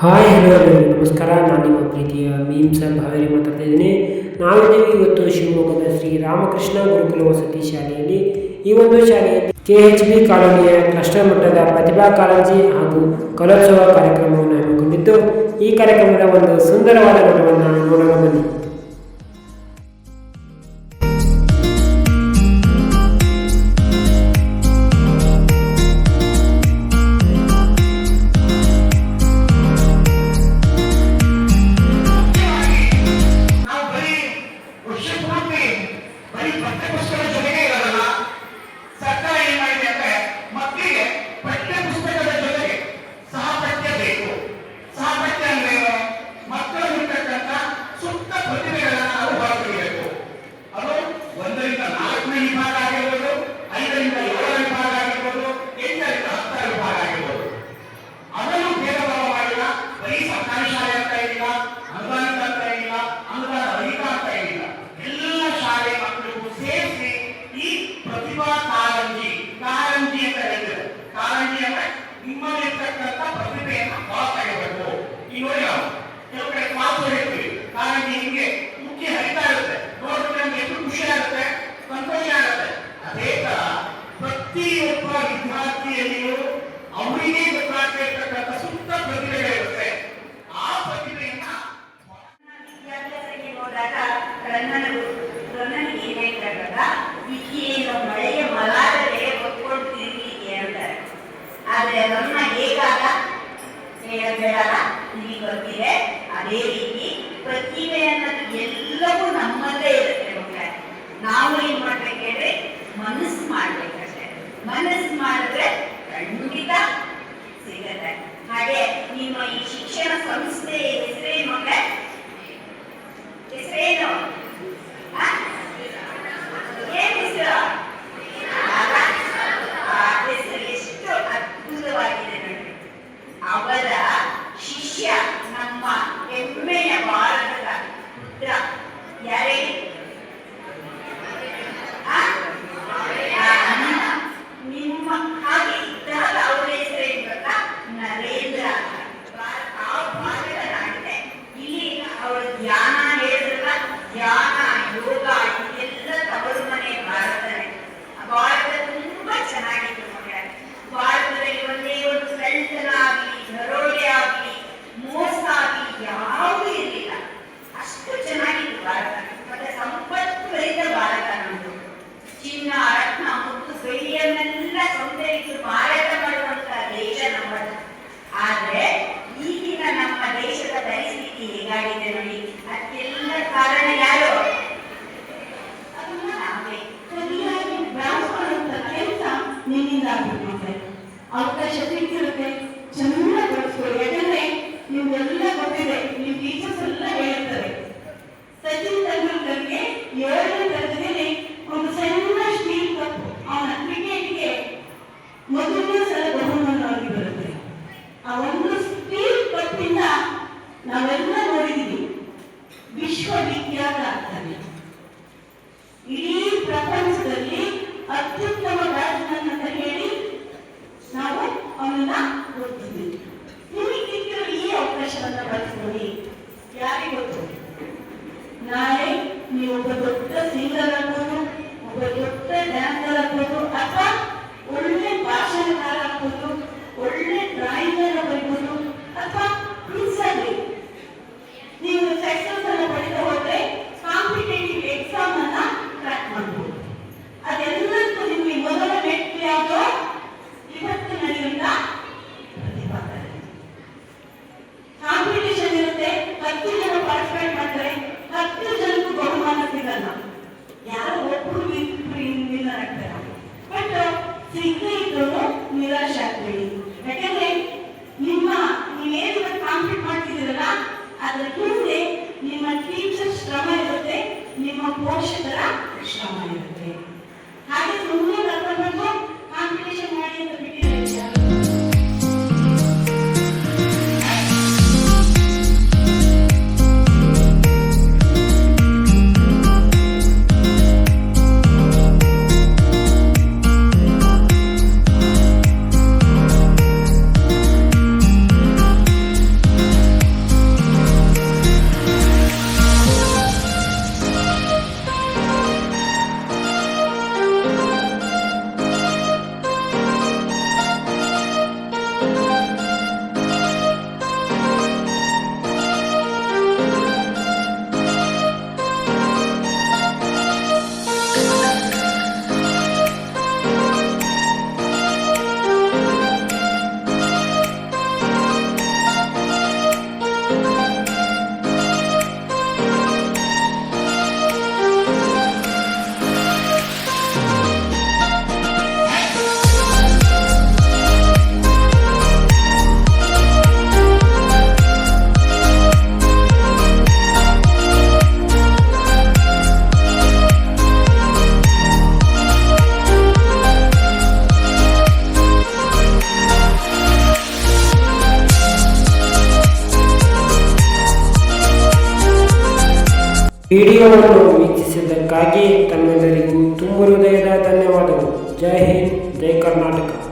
Hi hello ನಮಸ್ಕಾರ. ನಾನು ನಿಮ್ಮ ಪ್ರೀತಿಯ ಮೀಮ್ ಸರ್ ಭಾವೇರಿ ಮಾತಾಡ್ತಾ ಇದ್ದೀನಿ. ಇವತ್ತು ಶಿವಮೊಗ್ಗದ ಶ್ರೀ ರಾಮಕೃಷ್ಣ ಗುರುಕುಲ ವಸತಿ ಶಾಲೆಯಲ್ಲಿ. ಈ ಒಂದು ಶಾಲೆಯಲ್ಲಿ ಕೆ ಎಚ್ ಬಿ ಕಾಲೋನಿಯ ರಾಷ್ಟ್ರ ಮಟ್ಟದ ಪ್ರತಿಭಾ ಕಾಲೇಜಿ ಹಾಗೂ ಕಲೋತ್ಸವ ಕಾರ್ಯಕ್ರಮವನ್ನು ಹಮ್ಮಿಕೊಂಡಿದ್ದು. ಈ ಕಾರ್ಯಕ್ರಮದ ಒಂದು ಸುಂದರವಾದ ನೋಟವನ್ನು ನೋಡಲು ಹೋದಾಗ ಕಣ್ಣನ ಕಣ್ಣನ ಏನೇ ಇದ್ದಾಗ ಈಗೇನು ಮಳೆಯ ಮಲಾದರೆ ಹೊತ್ಕೊಂಡು ಹೇಳ್ತಾರೆ. ಆದರೆ ಅದನ್ನ ಹೇಗಾಗ ಹೇಳಬೇಡಲ್ಲ ಇಲ್ಲಿ ಬರ್ತಿದೆ ಅದೇ ರೀತಿ ಪ್ರತಿಭೆ ಅನ್ನೋದು ಎಲ್ಲವೂ ನಮ್ಮಲ್ಲೇ ಇರುತ್ತೆ ಮಕ್ಕಳೇ. ನಾವು ಏನು ಮಾಡ್ಬೇಕು ಹೇಳ್ರಿ? ಮನಸ್ಸು ಮಾಡ್ಬೇಕಷ್ಟೇ ಮನಸ್ಸು ಮಾಡಿದ್ರೆ ત્યારે ಅವಕಾಶ ಸಿಕ್ಕಿರುತ್ತೆ ಚೆನ್ನಾಗಿ ಬಳಸ್ಕೊಳ್ಳಿ ಯಾಕಂದ್ರೆ ನಿಮ್ಗೆಲ್ಲ ಗೊತ್ತಿದೆ ನಿಮ್ ಟೀಚರ್ಸ್ ಎಲ್ಲ ಹೇಳ್ತಾರೆ ಸಚಿನ್ ತೆಂಡೂಲ್ಕರ್ಗೆ ಏಳನೇ ತರಗತಿಯಲ್ಲಿ ಒಂದು ಸಣ್ಣ ಸ್ಟೀಲ್ ಕಪ್ ಅವನ ಕ್ರಿಕೆಟ್ಗೆ ಮೊದಲನೇ ಸಲ ಬಹುಮಾನವಾಗಿ ಬರುತ್ತೆ. ಆ ಒಂದು ಸ್ಟೀಲ್ ಕಪ್ ಇಂದ ನಾವೆಲ್ಲ ನೋಡಿದೀವಿ, ವಿಶ್ವವಿಖ್ಯಾತ ಆಗ್ತಾನೆ. ಇರಲ್ಲ ಯಾರು ಒಬ್ರು ಇಬ್ರು ನಿರಾಗ್ತಾರ ಬಟ್ ಸಿಗದೇ ಇದ್ರು ನಿರಾಶೆ ಆಗ್ಬೇಡಿ. ವಿಡಿಯೋವನ್ನು ವೀಕ್ಷಿಸಿದ್ದಕ್ಕಾಗಿ ತಮ್ಮೆಲ್ಲರಿಗೂ ತುಂಬ ಹೃದಯದ ಧನ್ಯವಾದಗಳು. ಜೈ ಹಿಂದ್ ಜೈ ಕರ್ನಾಟಕ.